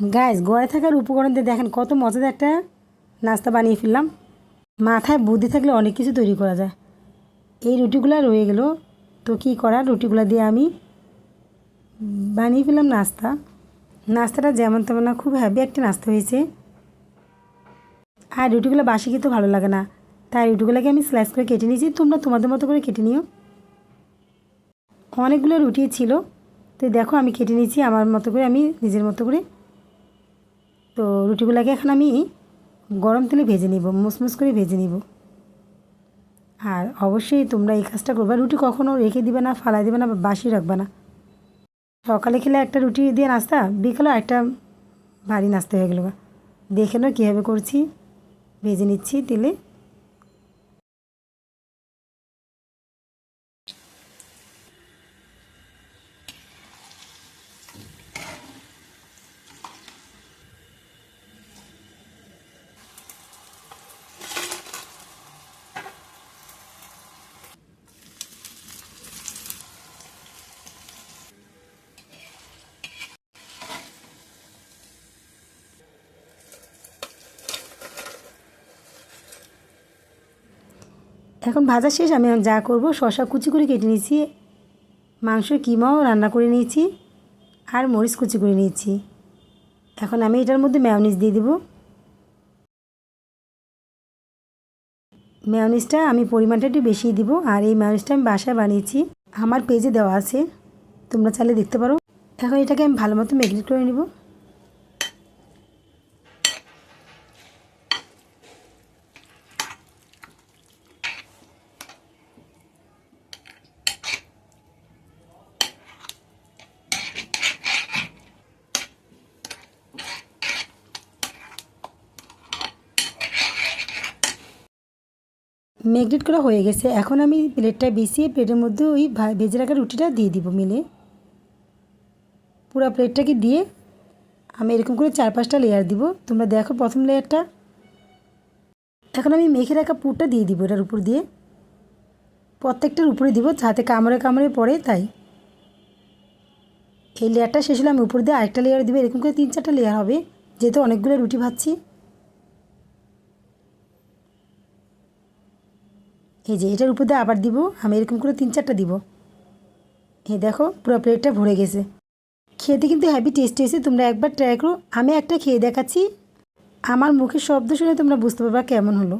Guys গড়ে থাকার উপকরণ দিয়ে দেখেন কত মজাদার একটা নাস্তা বানিয়ে ফেললাম। মাথায় বুদ্ধি থাকলে অনেক কিছু তৈরি করা যায়। এই রুটিগুলো রয়ে গেল। তো কী করার? রুটিগুলো দিয়ে আমি বানিয়ে ফেললাম নাস্তা। নাস্তাটা যেমন তেমন না, খুব হ্যাভি একটা নাস্তা হয়েছে। আর রুটিগুলো বাসি খেতে ভালো লাগে না। তাই রুটিগুলোকে আমি স্লাইস করে কেটে নিয়েছি। তোমরা তোমাদের মতো করে কেটে নিও। অনেকগুলো রুটি ছিল। তো দেখো আমি কেটে নিয়েছি। আমার মতো করে, আমি নিজের মতো করে তো রুটিগুলোকে এখন আমি গরম তেলে ভেজে নিব, মুসমুস করে ভেজে নিব। আর অবশ্যই তোমরা এই কাজটা করবে। রুটি কখনও রেখে দিবে না, ফালাই দিবে না বা বাসি রাখবে না। সকালে খেলে একটা রুটি দিয়ে নাস্তা বিকেলেও একটা ভারী নাস্তা হয়ে গেলো দেখে নাও কীভাবে করছি। ভেজে নিচ্ছি তেলে। এখন ভাজা শেষ, আমি যা করব শশা কুচি করে কেটে নিয়েছি, মাংসের কিমাও রান্না করে নিয়েছি, আর মরিচ কুচি করে নিয়েছি। এখন আমি এটার মধ্যে ম্যাওনিজ দিয়ে দেব। ম্যাওনিজটা আমি পরিমাণটা একটু বেশি দিব, আর এই ম্যাওনিজটা আমি বাসায় বানিয়েছি, আমার পেজে দেওয়া আছে, তোমরা চাইলে দেখতে পারো। এখন এটাকে আমি ভালো মতো ম্যাগনেট করে নিব। ম্যাগনেট করা হয়ে গেছে। এখন আমি প্লেটটা বেশিয়ে প্লেটের মধ্যে ওই ভেজে রাখা রুটিটা দিয়ে দিব মিলে। পুরো প্লেটটাকে দিয়ে আমি এরকম করে চার পাঁচটা লেয়ার দিব। তোমরা দেখো প্রথম লেয়ারটা এখন আমি মেখে রাখা পুরটা দিয়ে দিব এটার উপর দিয়ে। প্রত্যেকটার উপরে দিব যাতে কামড়ে কামড়ে পড়ে তাই। এই লেয়ারটা শেষ হলে আমি উপর দিয়ে আরেকটা লেয়ার দিব। এরকম করে তিন চারটা লেয়ার হবে। যেহেতু অনেকগুলো রুটি ভাজছি। এই যে এটার উপর দিয়ে আবার দিব, আমি এরকম করে তিন চারটা দিব। এই দেখো, পুরো প্লেটটা ভরে গেছে। খেতে কিন্তু হ্যাপি টেস্ট হয়েছে, তোমরা একবার ট্রাই করো। আমি একটা খেয়ে দেখাচ্ছি। আমার মুখের শব্দ শুনে তোমরা বুঝতে পারবা কেমন হলো।